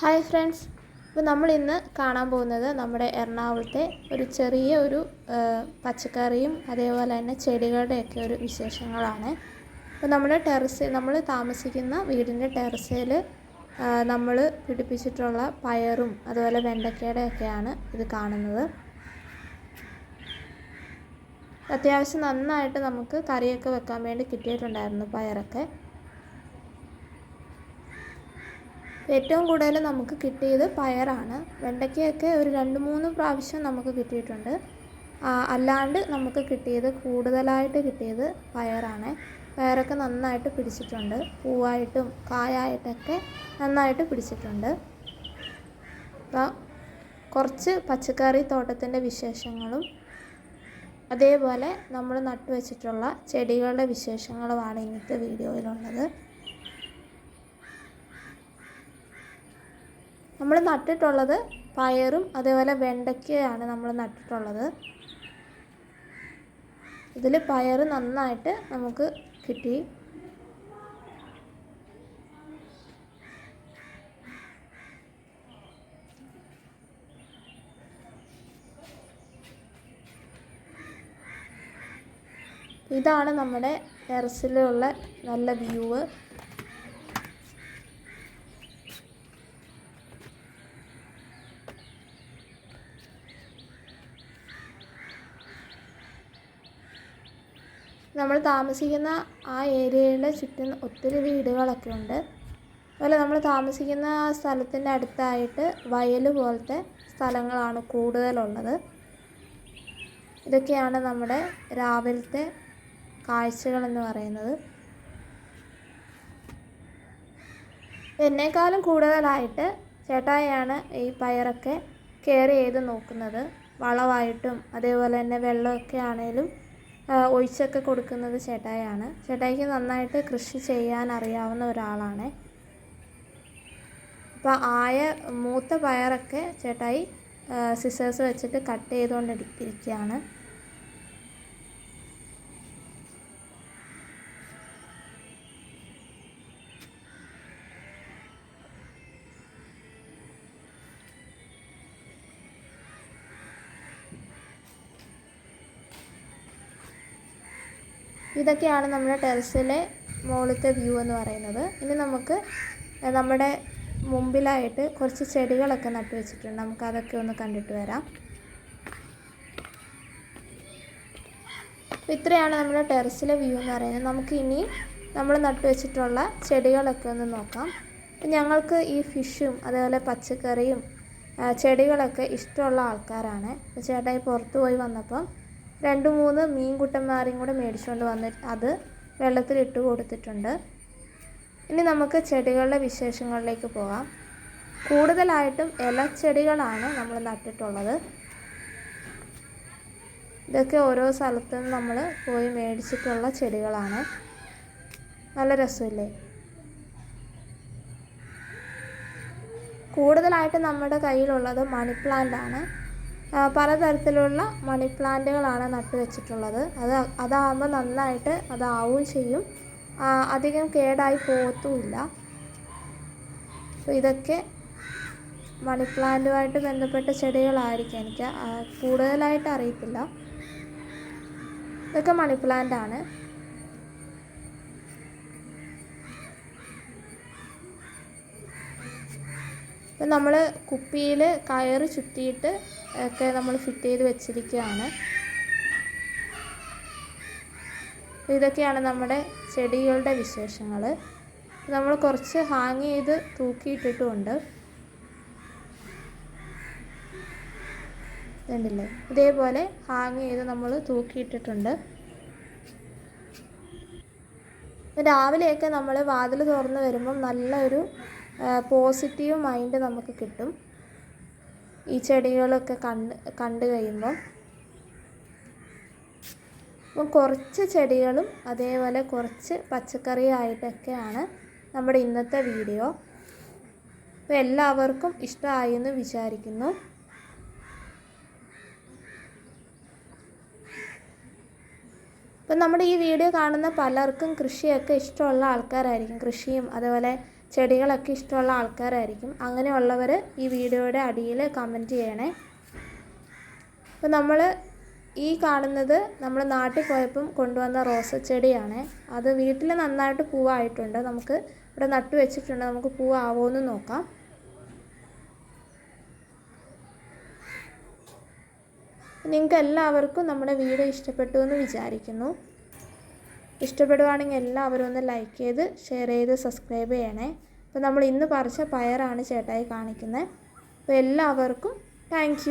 Hi friends. ഇപ്പോൾ നമ്മൾ ഇന്ന് കാണാൻ പോകുന്നത് നമ്മുടെ എറണാകുളത്തെ ഒരു ചെറിയ ഒരു പച്ചക്കറിയും അതേപോലെ തന്നെ ചെടികളുടെയൊക്കെ ഒരു വിശേഷങ്ങളാണ്. ഇപ്പോൾ നമ്മൾ ടെറസ് നമ്മൾ താമസിക്കുന്ന വീടിന്റെ ടെറസിൽ നമ്മൾ പിടിപ്പിച്ചിട്ടുള്ള പയറും അതുപോലെ വെണ്ടയ്ക്കയുടെ ഒക്കെയാണ് ഇത് കാണുന്നത്. അത്യാവശ്യം നന്നായിട്ട് നമുക്ക് കറിയൊക്കെ വെക്കാൻ വേണ്ടി കിട്ടിയിട്ടുണ്ടായിരുന്നു പയറൊക്കെ. ഏറ്റവും കൂടുതൽ നമുക്ക് കിട്ടിയത് പയറാണ്. വെണ്ടയ്ക്കയൊക്കെ ഒരു രണ്ട് മൂന്ന് പ്രാവശ്യം നമുക്ക് കിട്ടിയിട്ടുണ്ട്. അല്ലാണ്ട് നമുക്ക് കിട്ടിയത് കൂടുതലായിട്ട് കിട്ടിയത് പയറാണ്. പയറൊക്കെ നന്നായിട്ട് പിടിച്ചിട്ടുണ്ട്. പൂവായിട്ടും കായായിട്ടൊക്കെ നന്നായിട്ട് പിടിച്ചിട്ടുണ്ട്. അപ്പോൾ കുറച്ച് പച്ചക്കറി തോട്ടത്തിന്റെ വിശേഷങ്ങളും അതേപോലെ നമ്മൾ നട്ടുവെച്ചിട്ടുള്ള ചെടികളുടെ വിശേഷങ്ങളുമാണ് ഇന്നത്തെ വീഡിയോയിലുള്ളത്. നമ്മൾ നട്ടിട്ടുള്ളത് പയറും അതേപോലെ വെണ്ടയ്ക്കയാണ് നമ്മൾ നട്ടിട്ടുള്ളത്. ഇതിൽ പയർ നന്നായിട്ട് നമുക്ക് കിട്ടി. ഇതാണ് നമ്മുടെ ടെറസിലുള്ള നല്ല വ്യൂവ് നമ്മൾ താമസിക്കുന്ന ആ ഏരിയയുടെ ചുറ്റും ഒത്തിരി വീടുകളൊക്കെ ഉണ്ട്. അതുപോലെ നമ്മൾ താമസിക്കുന്ന ആ സ്ഥലത്തിന്റെ അടുത്തായിട്ട് വയൽ പോലത്തെ സ്ഥലങ്ങളാണ് കൂടുതലുള്ളത്. ഇതൊക്കെയാണ് നമ്മുടെ രാവിലത്തെ കാഴ്ചകളെന്ന് പറയുന്നത്. എന്നെക്കാളും കൂടുതലായിട്ട് ചേട്ടായിയാണ് ഈ പയറൊക്കെ കെയർ ചെയ്ത് നോക്കുന്നത്. വളമായിട്ടും അതേപോലെ തന്നെ വെള്ളമൊക്കെ ആണേലും ഒഴിച്ചൊക്കെ കൊടുക്കുന്നത് ചേട്ടായിയാണ്. ചേട്ടായിക്ക് നന്നായിട്ട് കൃഷി ചെയ്യാൻ അറിയാവുന്ന ഒരാളാണ്. അപ്പോൾ ആയ മൂത്ത പയറൊക്കെ ചേട്ടായി സിസേഴ്സ് വെച്ചിട്ട് കട്ട് ചെയ്തുകൊണ്ട് ഇതൊക്കെയാണ് നമ്മുടെ ടെറസിലെ മുകളിലത്തെ വ്യൂ എന്ന് പറയുന്നത്. ഇനി നമുക്ക് നമ്മുടെ മുമ്പിലായിട്ട് കുറച്ച് ചെടികളൊക്കെ നട്ടു വെച്ചിട്ടുണ്ട്. നമുക്ക് അതൊക്കെ ഒന്ന് കണ്ടിട്ട് വരാം. ഇത്രയാണ് നമ്മുടെ ടെറസിലെ വ്യൂ എന്ന് പറയുന്നത്. നമുക്ക് ഇനി നമ്മൾ നട്ടു വെച്ചിട്ടുള്ള ചെടികളൊക്കെ ഒന്ന് നോക്കാം. ഞങ്ങൾക്ക് ഈ ഫിഷും അതേപോലെ പച്ചക്കറിയും ചെടികളൊക്കെ ഇഷ്ടമുള്ള ആൾക്കാരാണ്. ചേട്ടായി പുറത്തു പോയി വന്നപ്പം രണ്ട് മൂന്ന് മീൻ മീൻകുട്ടന്മാരെയും കൂടെ മേടിച്ചുകൊണ്ട് വന്നിട്ട് അത് വെള്ളത്തിലിട്ട് കൊടുത്തിട്ടുണ്ട്. ഇനി നമുക്ക് ചെടികളുടെ വിശേഷങ്ങളിലേക്ക് പോകാം. കൂടുതലായിട്ടും ഇലച്ചെടികളാണ് നമ്മൾ നട്ടിട്ടുള്ളത്. ഇതൊക്കെ ഓരോ സ്ഥലത്തു നമ്മൾ പോയി മേടിച്ചിട്ടുള്ള ചെടികളാണ്. നല്ല രസമില്ലേ? കൂടുതലായിട്ട് നമ്മുടെ കയ്യിലുള്ളത് മണി പ്ലാന്റ് ആണ് പലതരത്തിലുള്ള മണി പ്ലാന്റുകളാണ് നട്ടു വെച്ചിട്ടുള്ളത്. അത് അതാകുമ്പോൾ നന്നായിട്ട് അതാവുകയും ചെയ്യും. അധികം കേടായി പോകത്തുമില്ല ഇതൊക്കെ മണി പ്ലാന്റുമായിട്ട് ബന്ധപ്പെട്ട ചെടികളായിരിക്കും എനിക്ക് കൂടുതലായിട്ട് അറിയത്തില്ല. ഇതൊക്കെ മണി പ്ലാന്റ് ആണ് ഇപ്പം നമ്മൾ കുപ്പിയിൽ കയറ് ചുറ്റിയിട്ട് ഒക്കെ നമ്മൾ ഫിറ്റ് ചെയ്ത് വെച്ചിരിക്കുകയാണ് ഇതൊക്കെയാണ് നമ്മുടെ ചെടികളുടെ വിശേഷങ്ങൾ നമ്മൾ കുറച്ച് ഹാങ് ചെയ്ത് തൂക്കിയിട്ടിട്ടുമുണ്ട്. ഇതുണ്ടല്ലേ ഇതേപോലെ ഹാങ് ചെയ്ത് നമ്മൾ തൂക്കിയിട്ടിട്ടുണ്ട്. രാവിലെയൊക്കെ നമ്മൾ വാതിൽ തുറന്ന് വരുമ്പം നല്ലൊരു പോസിറ്റീവ് മൈൻഡ് നമുക്ക് കിട്ടും. ഈ ചെടികളൊക്കെ കണ്ട് കണ്ടു കഴിയുമ്പോൾ അപ്പം കുറച്ച് ചെടികളും അതേപോലെ കുറച്ച് പച്ചക്കറിയായിട്ടൊക്കെയാണ് നമ്മുടെ ഇന്നത്തെ വീഡിയോ. അപ്പോൾ എല്ലാവർക്കും ഇഷ്ടമായി എന്ന് വിചാരിക്കുന്നു. അപ്പം നമ്മുടെ ഈ വീഡിയോ കാണുന്ന പലർക്കും കൃഷിയൊക്കെ ഇഷ്ടമുള്ള ആൾക്കാരായിരിക്കും. കൃഷിയും അതുപോലെ ചെടികളൊക്കെ ഇഷ്ടമുള്ള ആൾക്കാരായിരിക്കും. അങ്ങനെയുള്ളവർ ഈ വീഡിയോയുടെ അടിയിൽ കമന്റ് ചെയ്യണേ. അപ്പോൾ നമ്മൾ ഈ കാണുന്നത് നമ്മൾ നാട്ടിൽ പോയപ്പം കൊണ്ടുവന്ന റോസ ചെടിയാണ് അത് വീട്ടിൽ നന്നായിട്ട് പൂവായിട്ടുണ്ട്. നമുക്ക് ഇവിടെ നട്ടു വെച്ചിട്ടുണ്ട്. നമുക്ക് പൂവാവോ എന്ന് നോക്കാം. നിങ്ങൾക്ക് എല്ലാവർക്കും നമ്മുടെ വീഡിയോ ഇഷ്ടപ്പെട്ടു എന്ന് വിചാരിക്കുന്നു. ഇഷ്ടപ്പെടുവാണെങ്കിൽ എല്ലാവരും ഒന്ന് ലൈക്ക് ചെയ്ത് ഷെയർ ചെയ്ത് സബ്സ്ക്രൈബ് ചെയ്യണേ. അപ്പോൾ നമ്മൾ ഇന്ന് പറിച്ച പയറാണ് ചേട്ടായി കാണിക്കുന്നത്. അപ്പോൾ എല്ലാവർക്കും താങ്ക്